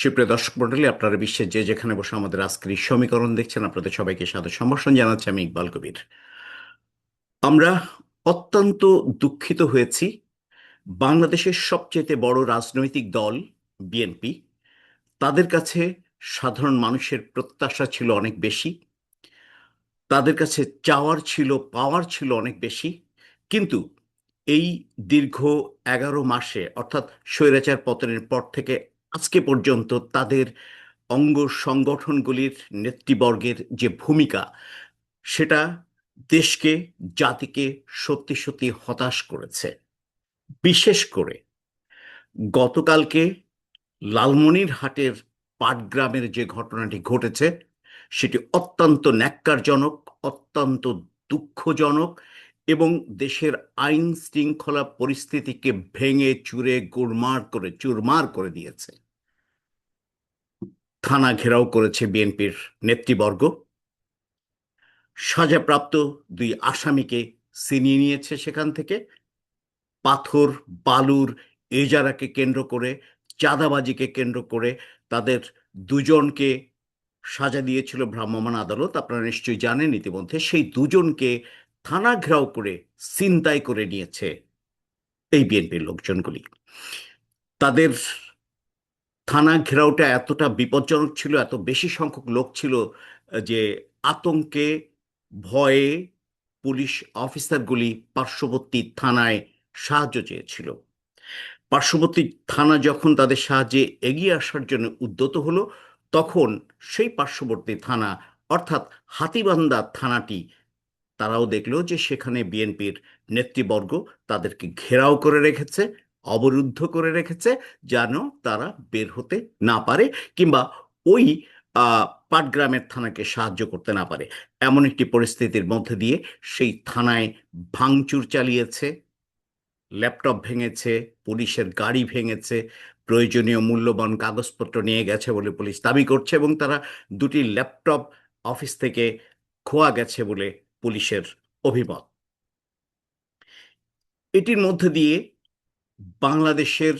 সুপ্রিয় দর্শক মন্ডলী, আপনারা বিশ্বের যে যেখানে বসে আমাদের আজকের সমীকরণ দেখছেন, আপনাদের সবাইকে সাদর সম্ভাষণ জানাচ্ছি আমি ইকবাল কবির। আমরা অত্যন্ত দুঃখিত হয়েছি বাংলাদেশের সবচেয়ে বড় রাজনৈতিক দল, বিএনপি। তাদের কাছে সাধারণ মানুষের প্রত্যাশা ছিল অনেক বেশি। তাদের কাছে চাওয়ার ছিল, পাওয়ার ছিল অনেক বেশি। কিন্তু এই দীর্ঘ এগারো মাসে, অর্থাৎ স্বৈরাচার পতনের পর থেকে আজকে পর্যন্ত তাদের অঙ্গ সংগঠনগুলির নেতৃবর্গের যে ভূমিকা, সেটা দেশকে, জাতিকে সত্যি সত্যি হতাশ করেছে। বিশেষ করে গতকালকে লালমনিরহাটের পাটগ্রামের যে ঘটনাটি ঘটেছে, সেটি অত্যন্ত ন্যাক্কারজনক, অত্যন্ত দুঃখজনক এবং দেশের আইন শৃঙ্খলা পরিস্থিতিকে ভেঙে, চুরে গুড়মার করে, চুরমার করে দিয়েছে। থানা ঘেরাও করেছে বিএনপির নেতৃবর্গ। সাজাপ্রাপ্ত দুই আসামিকে ছিনিয়ে নিয়েছে সেখান থেকে। পাথর, বালুর এজারাকে কেন্দ্র করে, চাঁদাবাজিকে কেন্দ্র করে তাদের দুজনকে সাজা দিয়েছিল ভ্রাম্যমাণ আদালত। আপনারা নিশ্চয়ই জানেন ইতিমধ্যে সেই দুজনকে থানা ঘেরাও করে চিন্তাই করে নিয়েছে এই বিএনপির লোকজনগুলি। তাদের থানা ঘেরাওটা এতটা বিপজ্জনক ছিল, এত বেশি সংখ্যক লোক ছিল যে আতঙ্কে ভয়ে পুলিশ অফিসারগুলি পার্শ্ববর্তী থানায় সাহায্য চেয়েছিল। পার্শ্ববর্তী থানা যখন তাদের সাহায্যে এগিয়ে আসার জন্য উদ্যত হলো, তখন সেই পার্শ্ববর্তী থানা, অর্থাৎ হাতিবান্ধা থানাটি, তারাও দেখল যে সেখানে বিএনপির নেতৃবর্গ তাদেরকে ঘেরাও করে রেখেছে। অবরুদ্ধ করে রেখেছে যেন তারা বের হতে না পারে কিংবা ওই পাটগ্রামের থানাকে সাহায্য করতে না পারে। এমন একটি পরিস্থিতির মধ্যে দিয়ে সেই থানায় ভাঙচুর চালিয়েছে, ল্যাপটপ ভেঙেছে, পুলিশের গাড়ি ভেঙেছে, প্রয়োজনীয় মূল্যবান কাগজপত্র নিয়ে গেছে বলে পুলিশ দাবি করছে এবং তারা দুটি ল্যাপটপ অফিস থেকে খোয়া গেছে বলে পুলিশের অভিমত। এটির মধ্যে দিয়ে বাংলাদেশের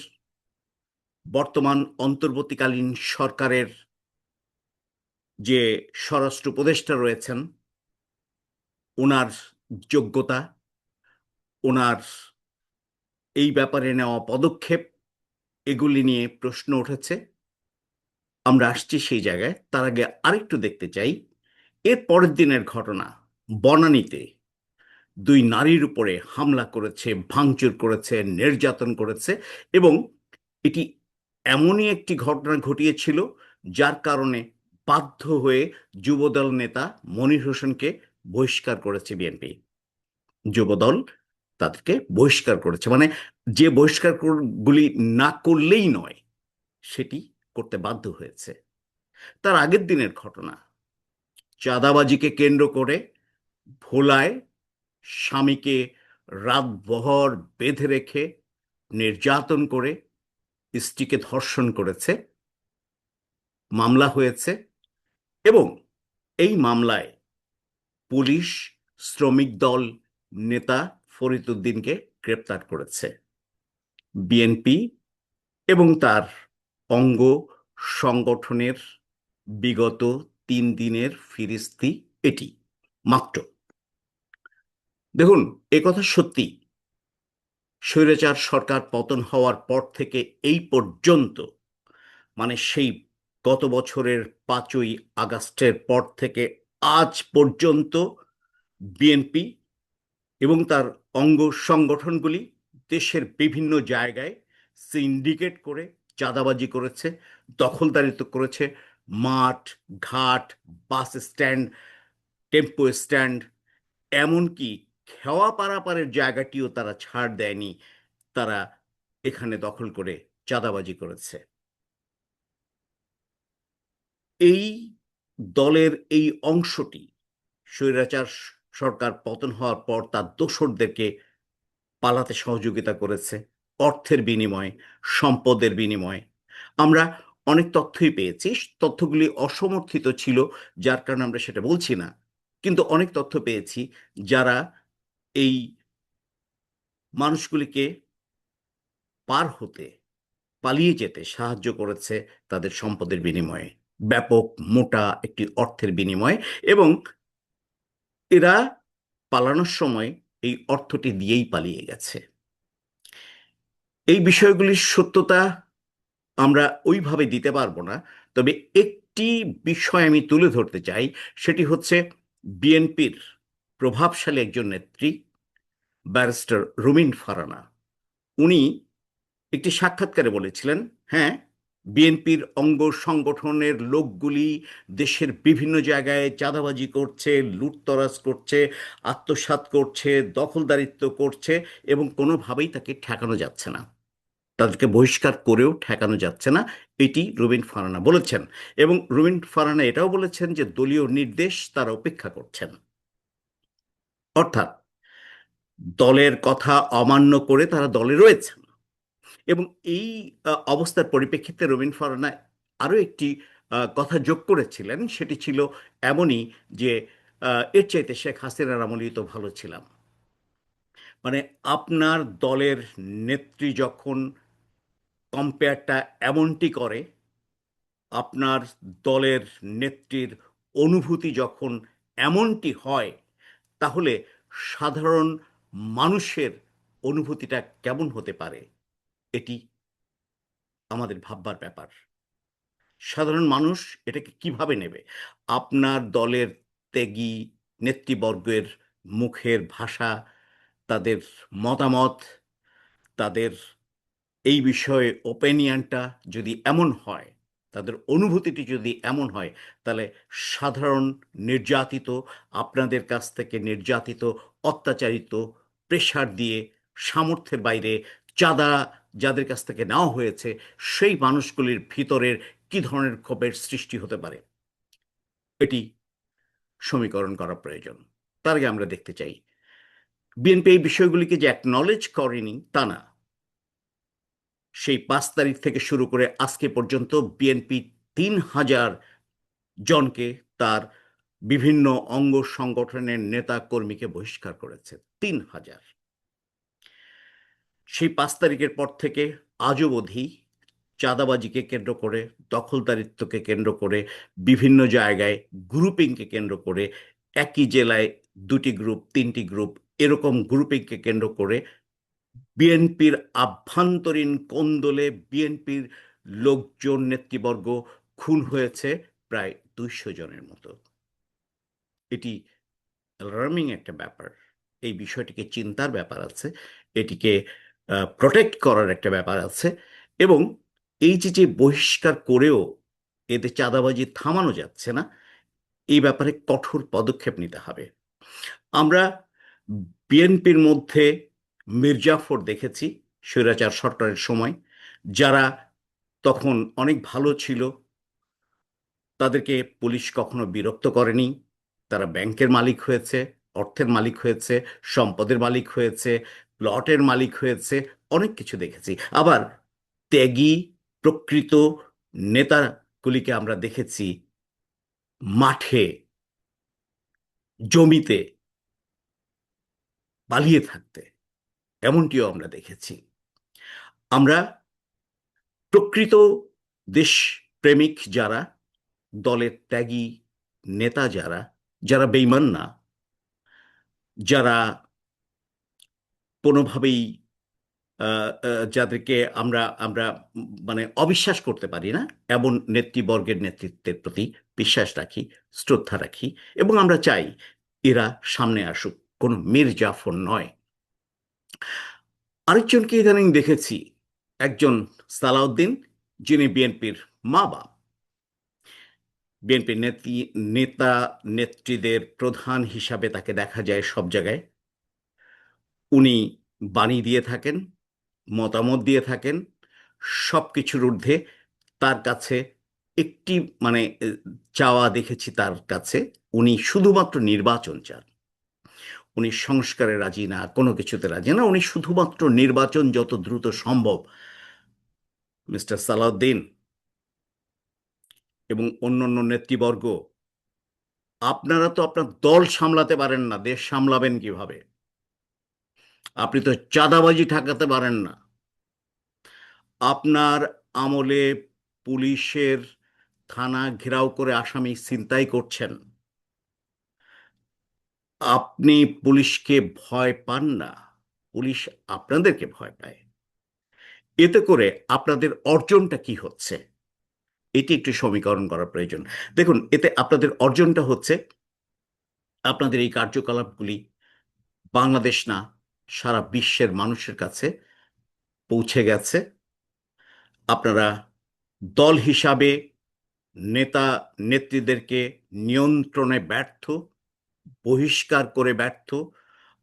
বর্তমান অন্তর্বর্তীকালীন সরকারের যে স্বরাষ্ট্র উপদেষ্টা রয়েছেন ওনার যোগ্যতা ওনার এই ব্যাপারে নেওয়া পদক্ষেপ, এগুলি নিয়ে প্রশ্ন উঠেছে। আমরা আসছি সেই জায়গায়। তার আগে আরেকটু দেখতে চাই। এর পরের দিনের ঘটনা, বনানীতে দুই নারীর উপরে হামলা করেছে, ভাঙচুর করেছে, নির্যাতন করেছে এবং এটি এমনই একটি ঘটনা ঘটিয়েছিল যার কারণে বাধ্য হয়ে যুবদল নেতা মনির হোসেনকে বহিষ্কার করেছে বিএনপি। যুবদল তাদেরকে বহিষ্কার করেছে। মানে যে বহিষ্কারগুলি না করলেই নয়, সেটি করতে বাধ্য হয়েছে। তার আগের দিনের ঘটনা, চাঁদাবাজিকে কেন্দ্র করে ভোলায় স্বামীকে রাতবহর বেঁধে রেখে নির্যাতন করে স্ত্রীকে ধর্ষণ করেছে, মামলা হয়েছে এবং এই মামলায় পুলিশ, শ্রমিক দল, নেতা ফরিদ উদ্দিনকে গ্রেপ্তার করেছে। বিএনপি এবং তার অঙ্গ সংগঠনের বিগত তিন দিনের ফিরিস্তি এটি, মাত্র। দেখুন, এ কথা সত্যি। স্বৈরাচার সরকার পতন হওয়ার পর থেকে এই পর্যন্ত মানে সেই গত বছরের পাঁচই আগস্টের পর থেকে আজ পর্যন্ত বিএনপি এবং তার অঙ্গ সংগঠনগুলি দেশের বিভিন্ন জায়গায় সিন্ডিকেট করে চাঁদাবাজি করেছে, দখলদারিত্ব করেছে, মাঠ, ঘাট, বাস স্ট্যান্ড, টেম্পো স্ট্যান্ড, এমনকি খেওয়া পারাপারের জায়গাটিও তারা ছাড় দেয়নি। তারা এখানে দখল করে চাঁদাবাজি করেছে। এই দলের এই অংশটি স্বৈরাচার সরকার পতন হওয়ার পর তার দোসরদেরকে পালাতে সহযোগিতা করেছে। অর্থের বিনিময়ে, সম্পদের বিনিময়ে। আমরা অনেক তথ্যই পেয়েছি। তথ্যগুলি অসমর্থিত ছিল, যার কারণে আমরা সেটা বলছি না। কিন্তু অনেক তথ্য পেয়েছি যারা এই মানুষগুলিকে পার হতে, পালিয়ে যেতে সাহায্য করেছে তাদের সম্পদের বিনিময়ে। ব্যাপক, মোটা একটি অর্থের বিনিময়ে এবং এরা পালানোর সময় এই অর্থটি দিয়েই পালিয়ে গেছে। এই বিষয়গুলির সত্যতা আমরা ওইভাবে দিতে পারব না, তবে একটি বিষয় আমি তুলে ধরতে চাই, সেটি হচ্ছে বিএনপির প্রভাবশালী একজন নেত্রী ব্যারিস্টার রুমিন ফারানা। উনি একটি সাক্ষাৎকারে বলেছিলেন হ্যাঁ বিএনপির অঙ্গ সংগঠনের লোকগুলি দেশের বিভিন্ন জায়গায় চাঁদাবাজি করছে, লুটতরাজ করছে, আত্মসাৎ করছে, দখলদারিত্ব করছে এবং কোনোভাবেই তাকে ঠেকানো যাচ্ছে না। তাদেরকে বহিষ্কার করেও ঠেকানো যাচ্ছে না, এটি রুবিন ফারানা বলেছেন। এবং রুবিন ফারানা এটাও বলেছেন যে দলীয় নির্দেশ তারা অপেক্ষা করছেন। অর্থাৎ দলের কথা অমান্য করে তারা দলে রয়েছেন। এবং এই অবস্থার পরিপ্রেক্ষিতে রবীন ফারানা আরও একটি কথা যোগ করেছিলেন। সেটি ছিল এমনই যে এর চাইতে শেখ হাসিনার আমলেই তো ভালো ছিলাম। মানে আপনার দলের নেত্রী যখন কম্পেয়ারটা এমনটি করে, আপনার দলের নেত্রীর অনুভূতি যখন এমনটি হয়, তাহলে সাধারণ মানুষের অনুভূতিটা কেমন হতে পারে, এটি আমাদের ভাববার ব্যাপার। সাধারণ মানুষ এটাকে কীভাবে নেবে? আপনার দলের ত্যাগী নেতৃবর্গের মুখের ভাষা, তাদের মতামত, তাদের এই বিষয়ে ওপিনিয়নটা যদি এমন হয়, তাদের অনুভূতিটি যদি এমন হয়, তাহলে সাধারণ, নির্যাতিত, আপনাদের কাছ থেকে নির্যাতিত, অত্যাচারিত প্রেশার দিয়ে সামর্থ্যের বাইরে চাঁদা যাদের কাছ থেকে নেওয়া হয়েছে, সেই মানুষগুলির ভিতরের কি ধরনের ক্ষোভের সৃষ্টি হতে পারে? এটি সমীকরণ করা প্রয়োজন। তার আগে আমরা দেখতে চাই বিএনপি এই বিষয়গুলিকে যে অ্যাকনলেজ করেনি তা না। সেই পাঁচ তারিখ থেকে শুরু করে আজকে পর্যন্ত বিএনপি তিন হাজার জনকে তার বিভিন্ন অঙ্গ সংগঠনের নেতা কর্মীকে বহিষ্কার করেছে তিন হাজার। সেই পাঁচ তারিখের পর থেকে আজ অবধি চাঁদাবাজিকে কেন্দ্র করে, দখলদারিত্বকে কেন্দ্র করে, বিভিন্ন জায়গায় গ্রুপিংকে কেন্দ্র করে, একই জেলায় দুটি গ্রুপ তিনটি গ্রুপ এরকম গ্রুপিংকে কেন্দ্র করে বিএনপির আভ্যন্তরীণ কোন্দলে বিএনপির লোকজন নেতৃবর্গ খুন হয়েছে প্রায় দুইশো জনের মতো। এটি অ্যালার্মিং একটা ব্যাপার। এই বিষয়টিকে চিন্তার ব্যাপার আছে, এটিকে প্রোটেক্ট করার একটা ব্যাপার আছে এবং এই যে যে বহিষ্কার করেও এতে চাঁদাবাজি থামানো যাচ্ছে না, এই ব্যাপারে কঠোর পদক্ষেপ নিতে হবে। আমরা বিএনপির মধ্যে মির্জাফর দেখেছি স্বৈরাচার সরকারের সময়, যারা তখন অনেক ভালো ছিল, তাদেরকে পুলিশ কখনো বিরক্ত করেনি তারা ব্যাংকের মালিক হয়েছে, অর্থের মালিক হয়েছে, সম্পদের মালিক হয়েছে, প্লটের মালিক হয়েছে, অনেক কিছু দেখেছি। আবার ত্যাগী, প্রকৃত নেতাগুলিকে আমরা দেখেছি মাঠে, জমিতে পালিয়ে থাকতে। এমনটিও আমরা দেখেছি। আমরা প্রকৃত দেশপ্রেমিক যারা, দলের ত্যাগী নেতা যারা যারা বেইমান না, যারা কোনোভাবেই যাদেরকে আমরা আমরা মানে অবিশ্বাস করতে পারি না, এমন নেতৃবর্গের নেতৃত্বের প্রতি বিশ্বাস রাখি, শ্রদ্ধা রাখি এবং আমরা চাই এরা সামনে আসুক, কোনো মীর জাফর নয়। আরেকজনকে ইদানিং দেখেছি, একজন সালাউদ্দিন, যিনি বিএনপির মা বাপ বিএনপির নেত্রী, নেতা, নেত্রীদের প্রধান হিসাবে তাকে দেখা যায় সব জায়গায়। উনি বাণী দিয়ে থাকেন, মতামত দিয়ে থাকেন সব কিছুর ঊর্ধ্বে তার কাছে একটি মানে চাওয়া দেখেছি তার কাছে, উনি শুধুমাত্র নির্বাচন চান। উনি সংস্কারে রাজি না, কোনো কিছুতে রাজি না, উনি শুধুমাত্র নির্বাচন যত দ্রুত সম্ভব। মিস্টার সালাউদ্দিন এবং অন্যান্য নেতৃবর্গ, আপনারা তো আপনার দল সামলাতে পারেন না, দেশ সামলাবেন কীভাবে? আপনি তো চাঁদাবাজি ঠেকাতে পারেন না। আপনার আমলে পুলিশের থানা ঘেরাও করে আসামি ছিনতাই করছেন। আপনি পুলিশকে ভয় পান না, পুলিশ আপনাদেরকে ভয় পায়। এতে করে আপনাদের অর্জনটা কি হচ্ছে? এটি একটু সমীকরণ করা প্রয়োজন। দেখুন, এতে আপনাদের অর্জনটা হচ্ছে আপনাদের এই কার্যকলাপগুলি বাংলাদেশ না, সারা বিশ্বের মানুষের কাছে পৌঁছে গেছে। আপনারা দল হিসাবে নেতা, নেত্রীদেরকে নিয়ন্ত্রণে ব্যর্থ, বহিষ্কার করে ব্যর্থ,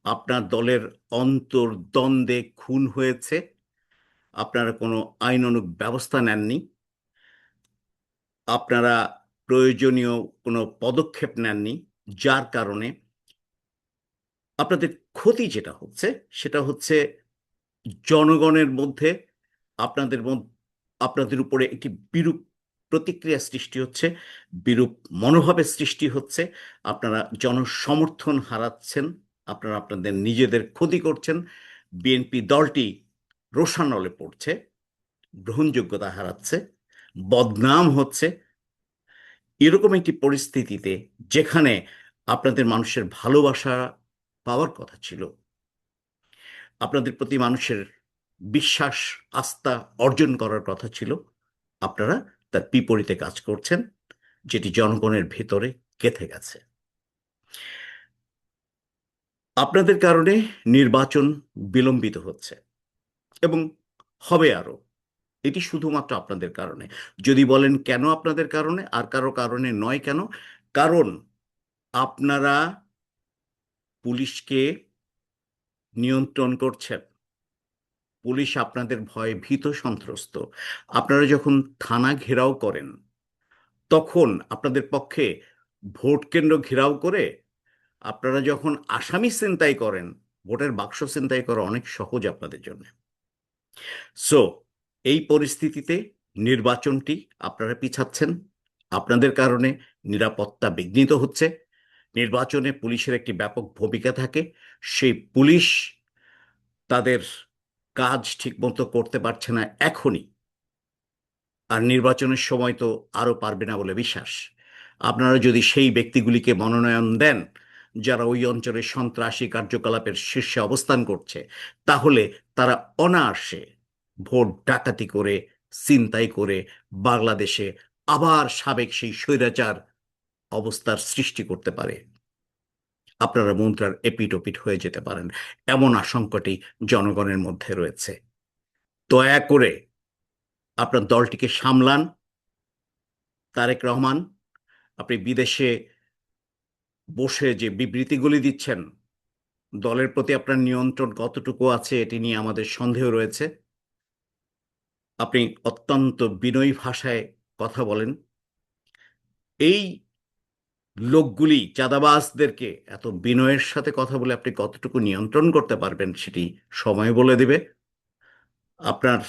আপনার দলের অন্তর্দ্বন্দ্বে খুন হয়েছে, আপনারা কোনো আইন আইনানুগ ব্যবস্থা নেননি। আপনারা প্রয়োজনীয় কোনো পদক্ষেপ নেননি, যার কারণে আপনাদের ক্ষতি যেটা হচ্ছে, সেটা হচ্ছে জনগণের মধ্যে আপনাদের আপনাদের উপরে একটি বিরূপ প্রতিক্রিয়া সৃষ্টি হচ্ছে, বিরূপ মনোভাবের সৃষ্টি হচ্ছে, আপনারা জনসমর্থন হারাচ্ছেন, আপনারা আপনাদের নিজেদের ক্ষতি করছেন, বিএনপি দলটি রোশানলে পড়ছে, গ্রহণযোগ্যতা হারাচ্ছে বদনাম হচ্ছে এরকম একটি পরিস্থিতিতে যেখানে আপনাদের মানুষের ভালোবাসা পাওয়ার কথা ছিল। আপনাদের প্রতি মানুষের বিশ্বাস, আস্থা অর্জন করার কথা ছিল। আপনারা তার বিপরীতে কাজ করছেন, যেটি জনগণের ভেতরে গেঁথে গেছে। আপনাদের কারণে নির্বাচন বিলম্বিত হচ্ছে এবং হবে আরও। এটি শুধুমাত্র আপনাদের কারণে। যদি বলেন কেন আপনাদের কারণে, আর কারও কারণে নয় কেন? কারণ আপনারা পুলিশকে নিয়ন্ত্রণ করছেন। পুলিশ আপনাদের ভয়ে ভীত সন্ত্রস্ত। আপনারা যখন থানা ঘেরাও করেন, তখন আপনাদের পক্ষে ভোট কেন্দ্র ঘেরাও করে আপনারা যখন আসামি ছিনতাই করেন, ভোটের বাক্স ছিনতাই করা অনেক সহজ আপনাদের জন্য। সো এই পরিস্থিতিতে নির্বাচনটি আপনারা পিছাচ্ছেন। আপনাদের কারণে নিরাপত্তা বিঘ্নিত হচ্ছে। নির্বাচনে পুলিশের একটি ব্যাপক ভূমিকা থাকে। সেই পুলিশ তাদের কাজ ঠিকমতো করতে পারছে না এখনই। আর নির্বাচনের সময় তো আরও পারবে না বলে বিশ্বাস। আপনারা যদি সেই ব্যক্তিগুলিকে মনোনয়ন দেন, যারা ওই অঞ্চলে সন্ত্রাসী কার্যকলাপের শীর্ষে অবস্থান করছে, তাহলে তারা অনায়াসে ভোট ডাকাতি করে চিন্তাই করে বাংলাদেশে আবার সাবেক সেই স্বৈরাচার অবস্থার সৃষ্টি করতে পারে। আপনারা মুদ্রার এপিটোপিট হয়ে যেতে পারেন। এমন আশঙ্কাটি জনগণের মধ্যে রয়েছে। দয়া করে আপনার দলটিকে সামলান, তারেক রহমান। আপনি বিদেশে বসে যে বিবৃতিগুলি দিচ্ছেন, দলের প্রতি আপনার নিয়ন্ত্রণ কতটুকু আছে এটি নিয়ে আমাদের সন্দেহ রয়েছে। আপনি অত্যন্ত বিনয়ী ভাষায় কথা বলেন। এই লোকগুলি, চাঁদাবাজদেরকে এত বিনয়ের সাথে কথা বলে আপনি কতটুকু নিয়ন্ত্রণ করতে পারবেন সেটি সময় বলে দেবে। আপনার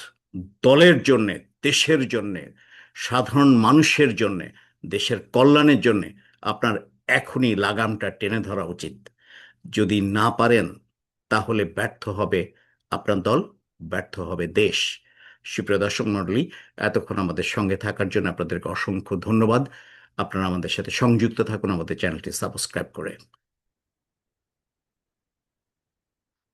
দলের জন্যে, দেশের জন্যে, সাধারণ মানুষের জন্যে, দেশের কল্যাণের জন্যে আপনার এখনই লাগামটা টেনে ধরা উচিত। যদি না পারেন, তাহলে ব্যর্থ হবে আপনার দল, ব্যর্থ হবে দেশ। সুপ্রিয় দর্শক মন্ডলী, এতক্ষণ আমাদের সঙ্গে থাকার জন্য আপনাদেরকে অসংখ্য ধন্যবাদ। আপনারা আমাদের সাথে সংযুক্ত থাকুন, আমাদের চ্যানেলটি সাবস্ক্রাইব করে।